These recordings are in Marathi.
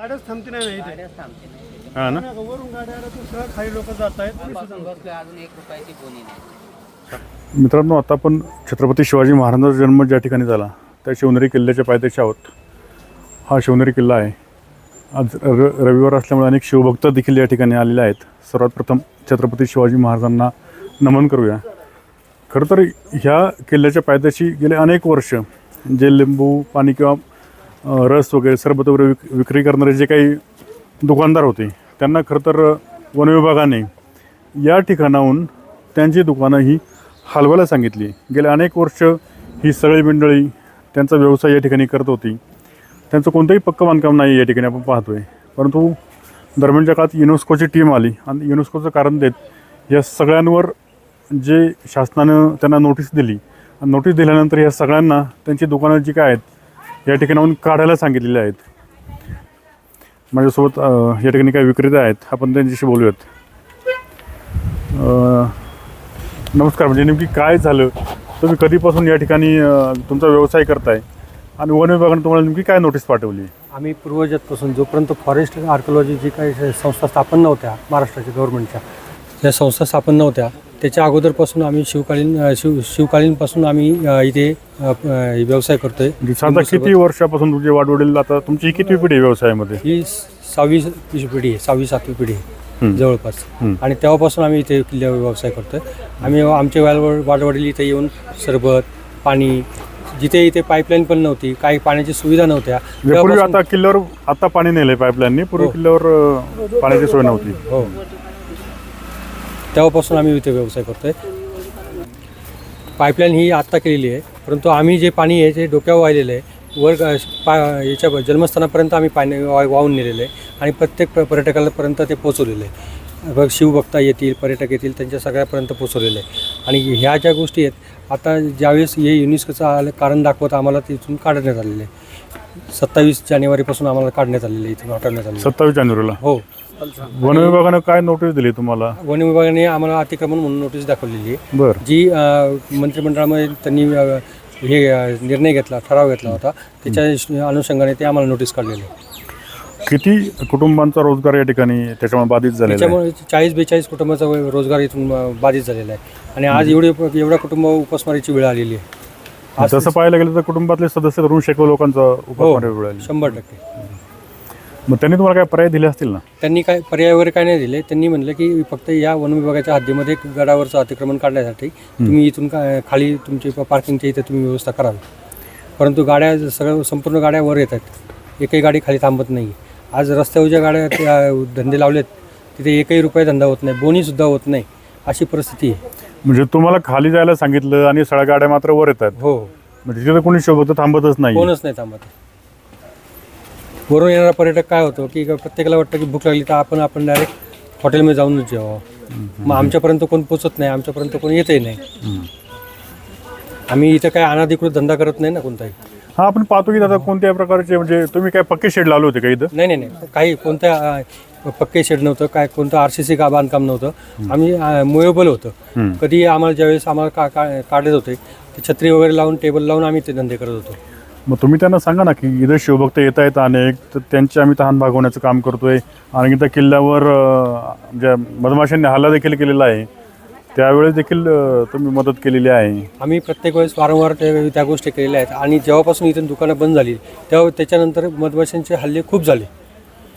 गाड्याच थांबते नाही ना इथे? गाड्याच थांबते नाही. हा ना? नाही का, वरून गाड्या आल्या तर सगळं खाली लोक जात आहेत. बसून बसलोय अजून एक रुपयाची कोणी नाही. मित्रांनो आता आपण छत्रपती शिवाजी महाराजांचा जन्म ज्या ठिकाणी झाला त्या शिवनेरी किल्ल्याच्या पायथ्याशी आहोत. हा शिवनेरी किल्ला आहे. आज र रविवार असल्यामुळे अनेक शिवभक्त देखील या ठिकाणी आलेले आहेत. सर्वात प्रथम छत्रपती शिवाजी महाराजांना नमन करूया. खरं तर ह्या किल्ल्याच्या पायथ्याशी गेले अनेक वर्ष. जे लिंबू पाणी किंवा रस वगैरे सरबत वगैरे विक विक्री करणारे जे काही दुकानदार होते त्यांना खरं तर वनविभागाने या ठिकाणाहून त्यांची दुकानं ही हलवायला सांगितली. गेले अनेक वर्ष ही सगळी मंडळी त्यांचा व्यवसाय या ठिकाणी करत होती. त्यांचं कोणतंही पक्क बांधकाम नाही या ठिकाणी आपण पाहतो आहे परंतु दरम्यानच्या काळात युनेस्कोची टीम आली आणि युनेस्कोचं कारण देत या सगळ्यांवर जे शासनानं त्यांना नोटीस दिली आणि नोटीस दिल्यानंतर या सगळ्यांना त्यांची दुकानं जी काय आहेत या ठिकाणाहून काढायला सांगितलेले आहेत. माझ्यासोबत या ठिकाणी काही विक्रेते आहेत. आपण त्यांच्याशी बोलूयात. नमस्कार. म्हणजे नेमकी काय झालं? तुम्ही कधीपासून या ठिकाणी तुमचा व्यवसाय करताय? आणि वन विभागाने तुम्हाला नेमकी काय नोटीस पाठवली? आम्ही पूर्वजातपासून जोपर्यंत फॉरेस्ट आर्कोलॉजी जी काही संस्था स्थापन नव्हत्या महाराष्ट्राच्या गव्हर्नमेंटच्या या संस्था स्थापन नव्हत्या त्याच्या अगोदरपासून आम्ही शिवकालीन अ, शिव शिवकालीनपासून आम्ही अ, इथे अ, अ, व्यवसाय करतोय म्हणजे आता किती वर्षापासून तुमचे वाढवडील आता तुमची किती पिढी आहे व्यवसायामध्ये ही सहावी पिढी आहे सहावी सातवी पिढी आहे. जवळपास. आणि तेव्हापासून आम्ही इथे किल्ल्यावर व्यवसाय करतोय आम्ही आमचे वाडवड वाडवडील इथे येऊन सरबत पाणी जिथे इथे पाईपलाईन पण नव्हती काही पाण्याची सुविधा नव्हत्या म्हणजे पूर्वी तेव्हापासून- आता किल्ल्यावर आता पाणी नेलंय पाईपलाईननी पूर्वी हो. किल्ल्यावर अ, पाण्याची सोय नव्हती हो तेव्हापासून आम्ही इथे व्यवसाय करतोय. पाईपलाईन ही आत्ता केलेली आहे परंतु आम्ही जे पाणी आहे ते डोक्यावर वाहिलेलं आहे वर पा याच्या जन्मस्थानापर्यंत आम्ही पाणी वा वाहून नेलेलं आहे आणि प्रत्येक प- पर्यटकापर्यंत ते पोचवलेलं आहे. बघ शिवभक्त येतील पर्यटक येतील त्यांच्या सगळ्यापर्यंत पोचवलेलं आहे. आणि ह्या ज्या गोष्टी आहेत आता ज्यावेळेस हे युनेस्कोचं आलं कारण दाखवत आम्हाला तिथून काढण्यात आलेलं आहे. सत्तावीस जानेवारीपासून आम्हाला काढण्यात आलेलं आहे इथून हटवण्यात आलेलं आहे. सत्तावीस जानेवारीला? हो. वन विभागानं काय नोटीस दिली तुम्हाला? वन विभागाने आम्हाला अतिक्रमण म्हणून नोटीस दाखवलेली. आहे बरं. जी अ, मंत्रिमंडळामध्ये त्यांनी अ, हे अ, निर्णय घेतला ठराव घेतला होता. त्याच्या अनुषंगाने ते आम्हाला नोटीस काढलेली. आहे. किती कुटुंबांचा रोजगार या ठिकाणी त्याच्यामुळे बाधित झालेला आहे? त्याच्यामुळे चाळीस बेचाळीस कुटुंबाचा व- रोजगार इथून अ, बाधित झालेला आहे. आणि आज एवढे एवढ्या कुटुंब उपासमारीची वेळ आलेली आहे. आज तसं पाहायला गेलं तर कुटुंबातले सदस्य धरून शेकडो लोकांचा हो उपासमारी वेळ आली. शंभर टक्के. मग त्यांनी तुम्हाला काय पर्याय दिले असतील ना? त्यांनी काय पर्याय वगैरे काय नाही दिले. त्यांनी म्हटलं की फक्त या वन विभागाच्या हद्दीमध्ये गडावरचं अतिक्रमण काढण्यासाठी तुम्ही इथून का- खाली तुमची पार्किंगच्या इथे तुम्ही व्यवस्था करावी परंतु गाड्या सगळं संपूर्ण गाड्या वर येतात एकही गाडी खाली थांबत नाही आज रस्त्यावर ज्या गाड्या त्या धंदे लावलेत तिथे एकही रुपये धंदा होत नाही बोनीसुद्धा होत नाही अशी परिस्थिती आहे. म्हणजे तुम्हाला खाली जायला सांगितलं आणि सगळ्या गाड्या मात्र वर येतात. हो. म्हणजे तिथे कोणी शोभत थांबतच नाही. कोणच नाही थांबत. वरून येणारा पर्यटक काय होतो की प्रत्येकाला वाटतं की भूक लागली तर आपण आपण डायरेक्ट हॉटेलमध्ये जाऊनच जेवावं. मग आमच्यापर्यंत कोण पोचत नाही आमच्यापर्यंत कोण येतही नाही. आम्ही इथं काय अनाधिकृत धंदा करत नाही ना कोणताही. हा आपण पाहतो की दादा कोणत्या प्रकारचे म्हणजे तुम्ही काय पक्के शेड लावले होते का इथं? नाही नाही नाही. काही कोणत्या पक्के शेड नव्हतं काय कोणतं आर सी सी का बांधकाम नव्हतं. आम्ही मुवेबल होतं. कधी आम्हाला ज्यावेळेस आम्हाला का का काढत होते ते छत्री वगैरे लावून टेबल लावून आम्ही ते धंदे करत होतो. मग तुम्ही त्यांना सांगा ना की इथं शिवभक्त येत आहेत अनेक तर त्यांचे आम्ही तहान भागवण्याचं काम करतोय. आणि त्या किल्ल्यावर ज्या मधमाशांनी हल्ला देखील केलेला आहे त्यावेळेस देखील तुम्ही मदत केलेली आहे. आम्ही प्रत्येक वेळेस वारंवार त्या गोष्टी केलेल्या आहेत. आणि जेव्हापासून इथून दुकानं बंद झाली तेव्हा त्याच्यानंतर मधमाशांचे हल्ले खूप झाले.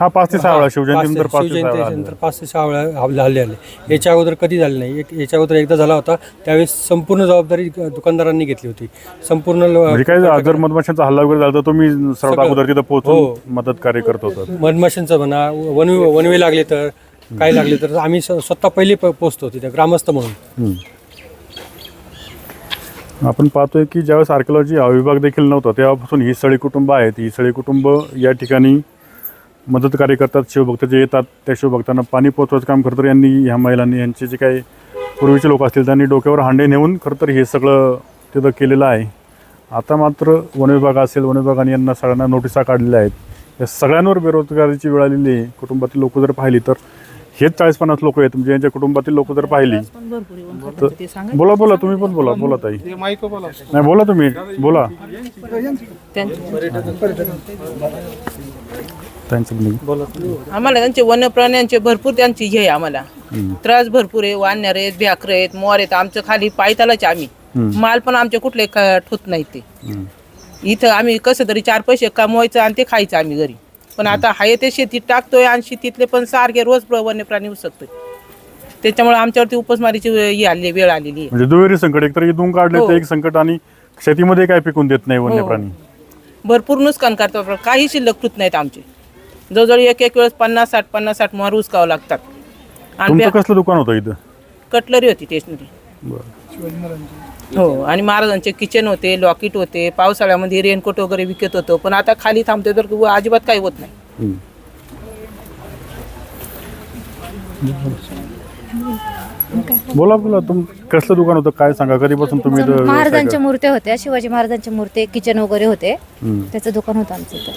हा पाच ते सहा वेळा शिवजयंतीनंतर पाच- पाच ते सहा वेळा शिवजयंतीनंतर पाच ते सहा वेळा हल्ले हल्ले आले याच्या अगोदर कधी झाले नाही. एक याच्या अगोदर एकदा झाला होता. त्यावेळेस संपूर्ण जबाबदारी दुकानदारांनी घेतली होती. संपूर्ण लो- म्हणजे काय जर मधमाशांचा हल्ला वगैरे झाला तर तुम्ही सर्वात. अगोदर तिथं हो. पोहोचून मदत कार्य करत होतात मधमाशांचं म्हणा वनवे वनवे लागले तर काय लागले तर आम्ही स- स्वतः पहिले प- पोचतो तिथे ग्रामस्थ म्हणून. हम्म. आपण पाहतोय की ज्यावेळेस आर्किओलॉजी हा विभाग देखील नव्हता तेव्हापासून ही सळी कुटुंब आहेत. ही सळी कुटुंब या ठिकाणी मदत कार्य करतात शिवभक्त जे येतात त्या शिवभक्तांना पाणी पोचवायचं काम खरं तर यांनी ह्या महिलांनी यांचे जे काही पूर्वीचे लोक असतील त्यांनी डोक्यावर हांडे नेऊन खरं तर हे सगळं तिथं केलेलं आहे. आता मात्र वनविभाग असेल वनविभागाने यांना सगळ्यांना नोटिसा काढलेल्या आहेत. या सगळ्यांवर बेरोजगारीची वेळ आलेली आहे. कुटुंबातील लोक जर पाहिली तर हेच चाळीस पन्नास लोक आहेत. म्हणजे यांच्या कुटुंबातील लोक जर पाहिली पण भरपूर येऊन खातात ते सांगा बोला बोला तुम्ही पण बोला बोला ताई. नाही बोला तुम्ही बोला. आम्हाला त्यांचे वन्य प्राण्यांचे भरपूर त्यांची हे आहे आम्हाला. त्रास भरपूर आहे वानर आहेत भ्याकर आहेत मोर आहेत आमचं खाली पायतालाच आम्ही. माल पण आमचे कुठले ठोत नाही ते. इथं आम्ही कसं तरी चार पैसे कमवायचं आणि ते खायचं आम्ही घरी. पण आता हाय ते शेतीत टाकतोय आणि शेतीतले पण सारखे रोज वन्य प्राणी उसकतोय. त्याच्यामुळे आमच्यावरती उपसमारीची वे- ही आली वेळ आलेली आहे. म्हणजे दुहेरी संकट एकतर इथून काढले हो. तर एक संकट आणि शेतीमध्ये काय पिकून देत नाही वन्य हो. प्राणी भरपूर नुकसान करतात. पण काही शिल्लक ठुत नाहीत आमचे. जवळजवळ एक एक वेळेस पन्नास साठ पन्नास साठ मोहर उचकावं लागतात. आणि तुमचं कसलं दुकान होतं इथं? कटलरी होती स्टेशनरी बरं. हो आणि महाराजांचे किचन होते लॉकेट होते पावसाळ्यामध्ये रेनकोट वगैरे विकत होतो पण आता खाली थांबते तर अजिबात काही होत नाही. बोला बोला तुम कसलं दुकान होतं काय सांगा कधीपासून तुम्ही इथं व्यवसाय महाराजांच्या? मूर्त्या होत्या शिवाजी महाराजांच्या मूर्ती किचन वगैरे होते हम्म. त्याचं दुकान होतं आमचं इथं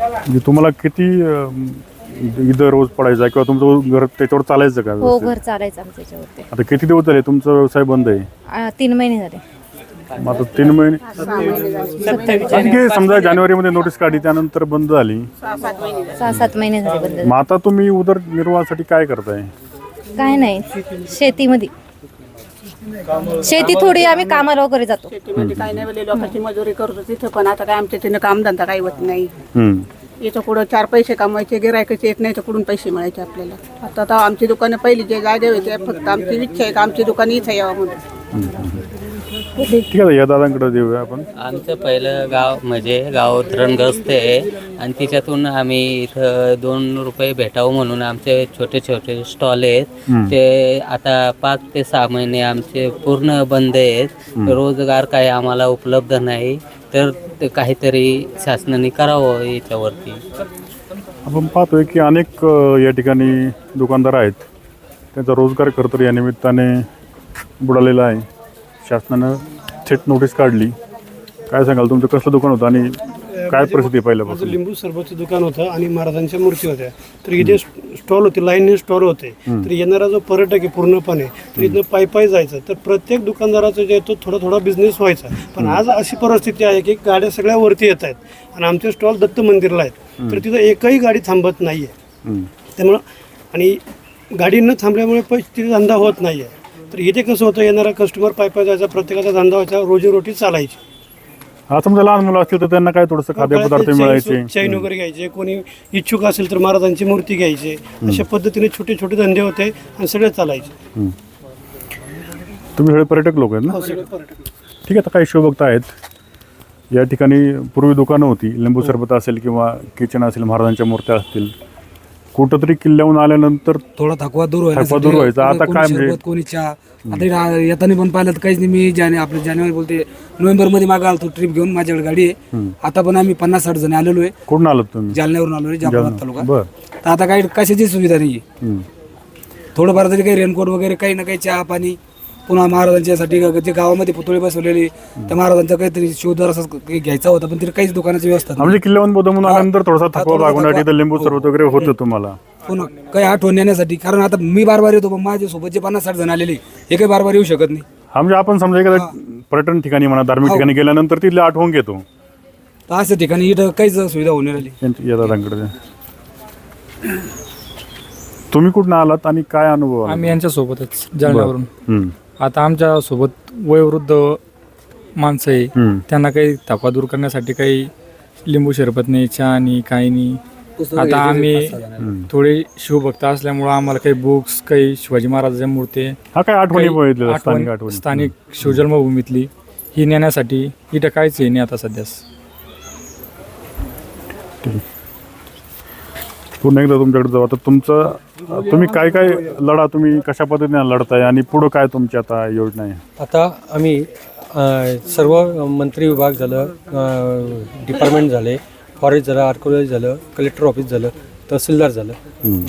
म्हणजे तुम्हाला किती अं, इथं रोज पडायचा किंवा तुमचं घर त्याच्यावर चालायचं का हो व्यवस्थित? घर चालायचं आता किती दिवस झाले तुमचा व्यवसाय बंद आहे? आ, तीन महिने झाले. मग आता तीन महिने आणखी समजा जानेवारीमध्ये नोटीस काढली त्यानंतर बंद झाली. सहा सात महिने झाले बंद मग आता तुम्ही उदरनिर्वाहासाठी काय करताय? काय नाही. शेतीमध्ये. शेती थोडी आम्ही कामाला वगैरे जातो. शेतीमध्ये काही नाही बोलले लोकांची मजुरी करतो तिथं पण आता काय आमच्या तिनं कामधंदा काही होत नाही. हम्म. इथं कुठं चार पैसे कमवायचे गिरायकच येत नाही तर कुठून पैसे मिळायचे आपल्याला. आता आता आमची दुकानं पहिली जे जागे होते फक्त आमची इच्छा आहे का आमची दुकान इथं यावं म्हणून. ठीक आहे या दादांकडे देऊया आपण. आमचं पहिलं गाव म्हणजे गाव धरणग्रस्त आहे आणि तिच्यातून आम्ही इथं दोन रुपये भेटावं म्हणून आमचे छोटे छोटे स्टॉल आहेत. ते आता पाच ते सहा महिने आमचे पूर्ण बंद आहेत. रोजगार काही आम्हाला उपलब्ध नाही. तर ते काहीतरी शासनाने करावं याच्यावरती. आपण पाहतोय की अनेक अ, या ठिकाणी दुकानदार आहेत. त्यांचा रोजगार खरं तर या निमित्ताने बुडालेला आहे. शासनानं थेट नोटीस काढली. काय सांगाल तुमचं कसलं दुकान होतं आणि काय परिस्थिती आहे माझं पहिल्यापासून? लिंबू सरबतचं दुकान होतं आणि महाराजांच्या मूर्ती होत्या. तर इथे स्टॉल होते लाईनने स्टॉल होते. तर येणारा जो पर्यटक आहे पूर्णपणे तर इथनं पायी पायी जायचं. तर प्रत्येक दुकानदाराचं जे आहे तो थोडा थोडा बिझनेस व्हायचा. पण आज अशी परिस्थिती आहे की गाड्या सगळ्या वरती येत आहेत आणि आमचे स्टॉल दत्त मंदिरला आहेत. तर तिथं एकही गाडी थांबत नाही आहे. त्यामुळं आणि गाडी न थांबल्यामुळे पैसे तिथे धंदा होत नाही आहे तर इथे कसं होतं येणारा कस्टमर पायी पायी जायचा प्रत्येकाचा धंदा व्हायचा रोजीरोटी चालायची. हा समजा लहान मुलं असतील तर त्यांना काय थोडंसं खाद्यपदार्थ मिळायचे? चैन वगैरे घ्यायचे कोणी इच्छुक असेल तर महाराजांची मूर्ती घ्यायची अशा पद्धतीने छोटे छोटे धंदे होते आणि सगळे चालायचे. तुम्ही सगळे पर्यटक लोक आहेत ना? हो, सगळे पर्यटक. ठीक आहे आता काही शिवभक्त आहेत. या ठिकाणी पूर्वी दुकानं होती लिंबू सरबत असेल किंवा किचन असेल महाराजांच्या मूर्त्या असतील. कुठंतरी किल्ल्याहून आल्यानंतर थोडा थकवा दूर थकवा दूर व्हायचा. आता कोणी काय म्हणजे? कोणी चहा आता येताना पण पाहिलं तर काहीच नाही. मी जाने आपलं जानेवारी बोलते नोव्हेंबरमध्ये मागे आलो ट्रिप घेऊन माझ्याकडे गाडी आहे. आता पण आम्ही पन्नास साठ जण आलेलो आहे. कुठून आलात तुम्ही? जालन्यावरून आलो आहे जाफराबाद तालुका बर. तर आता काही कशाची सुविधा नाही हम्म. थोडंफार तरी काही रेनकोट वगैरे काही ना काही चहा पाणी पुन्हा महाराजांच्यासाठी जे गावामध्ये पुतळे बसवलेले त्या महाराजांचा काहीतरी शोधार असं काही घ्यायचा होता पण तरी काहीच दुकानाची व्यवस्था हा, नाही. म्हणजे किल्ल्यावरून बोधमून आल्यानंतर थोडासा हा, थकवा. इथं लिंबू सरबत वगैरे होतं तुम्हाला पुन्हा काही आठवण येण्यासाठी कारण आता मी बार बार येतो पण माझ्यासोबत जे पन्नास साठ जण आलेले हे काही बार बार येऊ शकत नाही हा म्हणजे आपण समजा एखाद्या पर्यटन ठिकाणी म्हणा धार्मिक हो. ठिकाणी गेल्यानंतर तिथले आठवण घेतो तर अशा ठिकाणी इथं काहीच सुविधा या दादांकडे तुम्ही कुठून आलात आणि काय अनुभव आला? आम्ही यांच्यासोबतच जालन्यावरून हम्म. आता आमच्यासोबत वयोवृद्ध माणसं आहे. हम्म. त्यांना काही थकवा दूर करण्यासाठी काही लिंबू सरबत नाही चहा नाही काही नाही. आता आम्ही थोडे शिवभक्त असल्यामुळं आम्हाला काही बुक्स काही शिवाजी महाराजांच्या मूर्ती हा काय आठवणी काही बघितलेल्या स्थानिक आठवण- आठवणी स्थानिक शिवजन्मभूमीतली ही नेण्यासाठी इथं काहीच आहे नाही आता सध्यास. पुन्हा एकदा तुमच्याकडे जाऊ. आता तुमचं तुम्ही काय काय लढा तुम्ही कशा पद्धतीने लढताय आणि पुढं काय तुमची आता योजना आहे? आता आम्ही अ, सर्व मंत्री विभाग झालं डिपार्टमेंट झाले फॉरेस्ट झालं आर्कोलॉजी झालं कलेक्टर ऑफिस झालं तहसीलदार झालं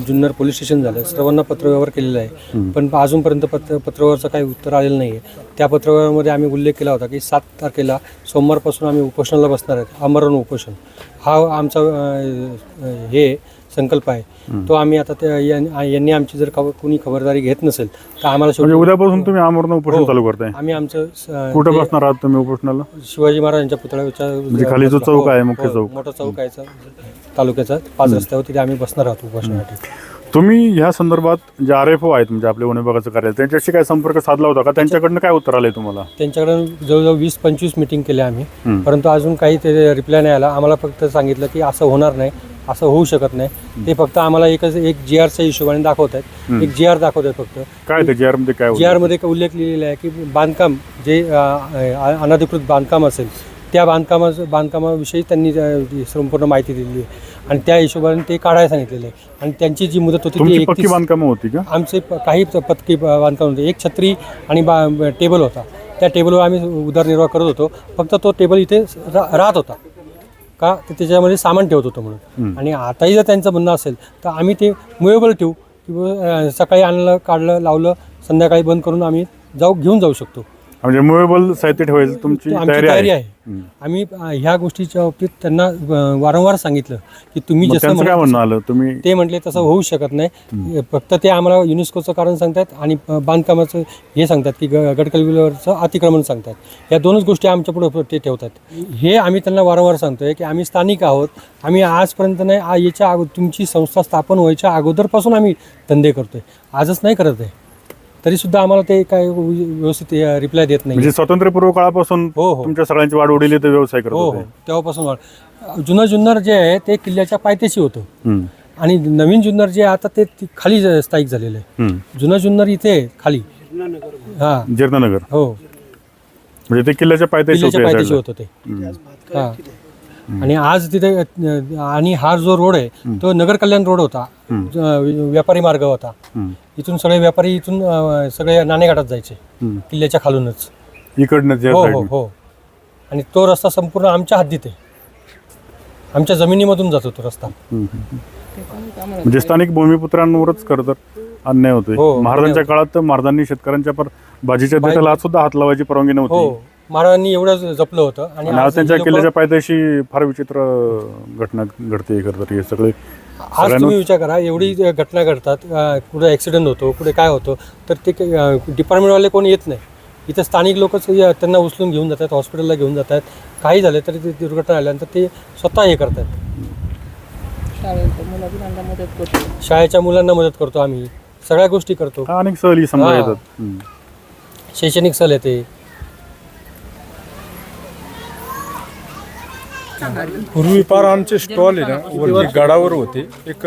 जुन्नर पोलीस स्टेशन झालं सर्वांना पत्रव्यवहार केलेला आहे. पण अजूनपर्यंत पत्र पत्रव्यवहारचं काही उत्तर आलेलं नाही आहे त्या पत्रव्यवहारामध्ये आम्ही उल्लेख केला होता की सात तारखेला सोमवारपासून आम्ही उपोषणाला बसणार आहेत आमरण उपोषण. हा आमचा अ, हे संकल्प आहे. तो आम्ही आता त्या यां- यांनी आमची जर खबर कोणी खबरदारी घेत नसेल तर आम्हाला म्हणजे शेवटी- उद्यापासून तुम्ही आमरण उपोषण हो. चालू करताय. आम्ही आमचं स- कुठं ते बसणार आहात तुम्ही उपोषणाला? शिवाजी महाराजांच्या पुतळ्याच्या म्हणजे खाली जो चौक आहे, मुख्य हो, चौक. मोठा चौक आहे तालुक्याचा. पाच रस्त्यावर तिथे आम्ही बसणार आहोत उपोषणासाठी. तुम्ही ह्या संदर्भात जे आर एफ ओ आहेत म्हणजे आपल्या वन विभागाचं कार्यालय त्यांच्याशी काय संपर्क साधला होता का? त्यांच्याकडनं काय उत्तर आलंय तुम्हाला? त्यांच्याकडे जवळजवळ वीस पंचवीस मिटिंग केल्या आम्ही. हम्म. परंतु अजून काही ते रिप्लाय नाही आला. आम्हाला फक्त सांगितलं की असं होणार नाही. असं होऊ शकत नाही. ते फक्त आम्हाला एकच एक जी आरच्या हिशोबाने दाखवत आहेत एक जी आर दाखवत आहेत फक्त. काय ते जे आरमध्ये काय जी होतं? आरमध्ये उल्लेख लिहिलेला आहे की बांधकाम जे अनधिकृत बांधकाम असेल त्या बांधकामा बांधकामाविषयी त्यांनी संपूर्ण माहिती दिलेली आहे. आणि त्या हिशोबाने ते काढायला सांगितलेलं आहे. आणि त्यांची जी मुदत होती ती 31 बांधकामं होती का? आमचे काही पत्की बांधकाम होते. एक छत्री आणि बा टेबल होता. त्या टेबलवर आम्ही उदरनिर्वाह करत होतो. फक्त तो टेबल इथे राहत होता. का? तर त्याच्यामध्ये सामान ठेवत होतो म्हणून. आणि आताही जर त्यांचं म्हणणं असेल तर आम्ही ते मुवेबल ठेवू. किंवा सकाळी आणलं काढलं लावलं संध्याकाळी बंद करून आम्ही जाऊ घेऊन जाऊ शकतो. म्हणजे मुवेबल साहित्य ठेवायचं तुमची आमची तयारी आहे. आम्ही अ, ह्या गोष्टीच्या बाबतीत त्यांना अ, वारंवार सांगितलं की तुम्ही मग जसं त्यांचं काय म्हणणं आलं? तुम्ही ते म्हटले तसं होऊ शकत नाही. फक्त ते आम्हाला युनेस्कोचं कारण सांगतात आणि बांधकामाचं हे सांगतात की ग गडकलविलवरचं अतिक्रमण सांगतात. या दोनच गोष्टी आमच्या पुढे ते ठेवतात. हे आम्ही त्यांना वारंवार सांगतोय की आम्ही स्थानिक आहोत. आम्ही आजपर्यंत नाही आ- याच्या अगो तुमची संस्था स्थापन व्हायच्या अगोदरपासून आम्ही धंदे करतोय. आजच नाही करत आहे. तरीसुद्धा आम्हाला ते काय व्यवस्थित रिप्लाय देत नाही म्हणजे स्वातंत्र्यपूर्व काळापासून हो, हो. तुमच्या सगळ्यांची वाढ वडील ते व्यवसाय करत हो हो. होते. तेव्हापासून वाढ जुनं जुन्नर जे आहे ते किल्ल्याच्या पायथ्याशी होतं. हम्म. आणि नवीन जुन्नर जे आहे आता ते ती खाली ज- स्थायिक झालेलं आहे. हम्म. जुनं जुन्नर इथे आहे, खाली. हा. जीर्णनगर. हो. म्हणजे ते किल्ल्याच्या पायथ्याशी किल्ल्याच्या होते या पायथ्याशी साईडला. होतं ते. हा. आणि आज तिथे आणि हा जो रोड आहे तो नगर कल्याण रोड होता. व्यापारी मार्ग होता. इथून सगळे व्यापारी इथून सगळे नाणेघाटात जायचे. किल्ल्याच्या खालूनच. इकडनं हो हो. हो. आणि तो रस्ता संपूर्ण आमच्या हद्दीत आहे. आमच्या जमिनीमधून जातो तो रस्ता. म्हणजे स्थानिक भूमिपुत्रांवरच खरं तर अन्याय होतोय. हो, महाराजांच्या काळात तर महाराजांनी शेतकऱ्यांच्या पर भाजीच्या देठाला सुद्धा हात लावायची परवानगी नव्हती. हो. महाराजांनी एवढं जपलं होतं आणि आज त्यांच्या किल्ल्याच्या पायथ्याशी फार विचित्र घटना घडते हे सगळे. आज तुम्ही विचार करा एवढी घटना घडतात कुठे ॲक्सिडेंट होतो कुठे काय होतं तर ते डिपार्टमेंटवाले कोणी येत नाही. इथं स्थानिक लोकच या- त्यांना उचलून घेऊन जातात हॉस्पिटलला घेऊन जातात. काही झालं तरी ते दुर्घटना आल्यानंतर ते स्वतः हे करतात. शाळेच्या मुलांना मदत करतो आम्ही. सगळ्या गोष्टी करतो. अनेक सहली समजा. येतात. हम्म. शैक्षणिक सहल येते. पूर्वी फार आमचे स्टॉल आहे ना वरती गडावर होते. एक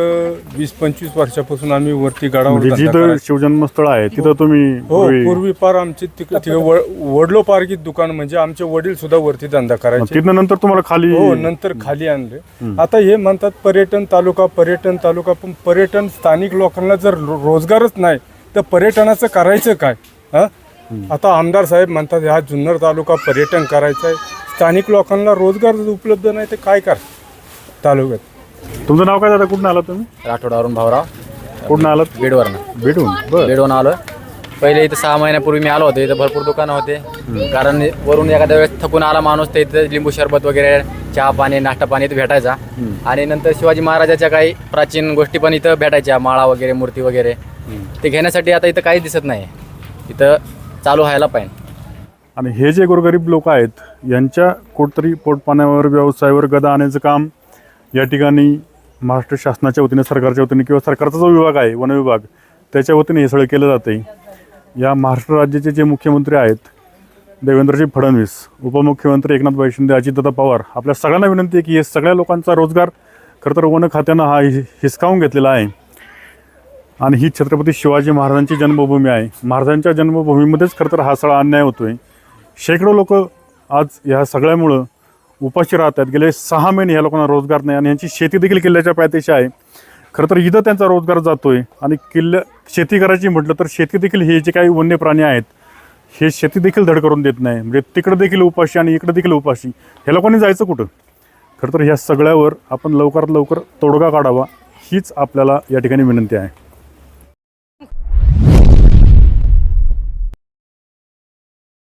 वीस पंचवीस वर्षापासून आम्ही वरती गडावर म्हणजे धंदा जिथं करायचो. शिवजन्मस्थळ आहे तिथं तुम्ही हो पूर्वी- पूर्वी फार आमचे तिक- तिकडे व- वडलो पारखीत दुकान म्हणजे आमचे वडील सुद्धा वरती धंदा करायचे. तिथनं नंतर तुम्हाला खाली हो नंतर खाली आणले. आता हे म्हणतात पर्यटन तालुका पर्यटन तालुका पण पर्यटन स्थानिक लोकांना जर रो- रोजगारच नाही तर पर्यटनाचं करायचं काय? हा? आता आमदार साहेब म्हणतात हा जुन्नर तालुका पर्यटन करायचं आहे. स्थानिक लोकांना रोजगार उपलब्ध नाही तर काय कर तालुक्यात. तुमचं नाव काय दादा? कुठून आलात तुम्ही? राठोडावरून भाऊराव. कुठून आलात? बीडवरनं. भेटून बर. बीडवरून आलो पहिले इथं सहा महिन्यापूर्वी मी आलो होतो. इथं भरपूर दुकानं होते. कारण वरून एखाद्या वेळेस थकून आला माणूस तर इथं लिंबू सरबत वगैरे चहा पाणी नाश्ता पाणी इथं भेटायचा. आणि नंतर शिवाजी महाराजाच्या काही प्राचीन गोष्टी पण इथं भेटायच्या. माळा वगैरे मूर्ती वगैरे. ते घेण्यासाठी आता इथं काहीच दिसत नाही. इथं चालू व्हायला पाहिजे. आणि हे जे गोरगरीब लोक आहेत यांच्या कुठतरी पोटपाण्यावर व्यवसायावर गदा आणण्याचं काम या ठिकाणी महाराष्ट्र शासनाच्या वतीने सरकारच्या वतीने किंवा सरकारचा जो विभाग आहे वन विभाग त्याच्या वतीने हे सगळं केलं जाते या महाराष्ट्र राज्याचे जे मुख्यमंत्री आहेत देवेंद्रजी फडणवीस उपमुख्यमंत्री एकनाथभाई शिंदे अजितदादा पवार आपल्या सगळ्यांना विनंती आहे की हे सगळ्या लोकांचा रोजगार खरं तर वन खात्यानं हा हि- हिसकावून घेतलेला आहे. आणि ही छत्रपती शिवाजी महाराजांची जन्मभूमी आहे. महाराजांच्या जन्मभूमीमध्येच खरं तर हा सगळा अन्याय आहे शेकडो लोक आज ह्या सगळ्यामुळं उपाशी राहत आहेत गेले सहा महिने ह्या लोकांना रोजगार नाही आणि यांची शेती देखील किल्ल्याच्या पायथ्याशी आहे. खरं तर इथं त्यांचा रोजगार जातो आहे आणि किल्ल्या शेती करायची म्हटलं तर शेती देखील हे जे काही वन्य प्राणी आहेत हे शेती देखील धड करून देत नाही. म्हणजे तिकडं देखील उपाशी आणि इकडं देखील उपाशी. ह्या लोकांनी जायचं कुठं? खरं तर ह्या सगळ्यावर आपण लवकरात लवकर तोडगा काढावा हीच आपल्याला या ठिकाणी विनंती आहे.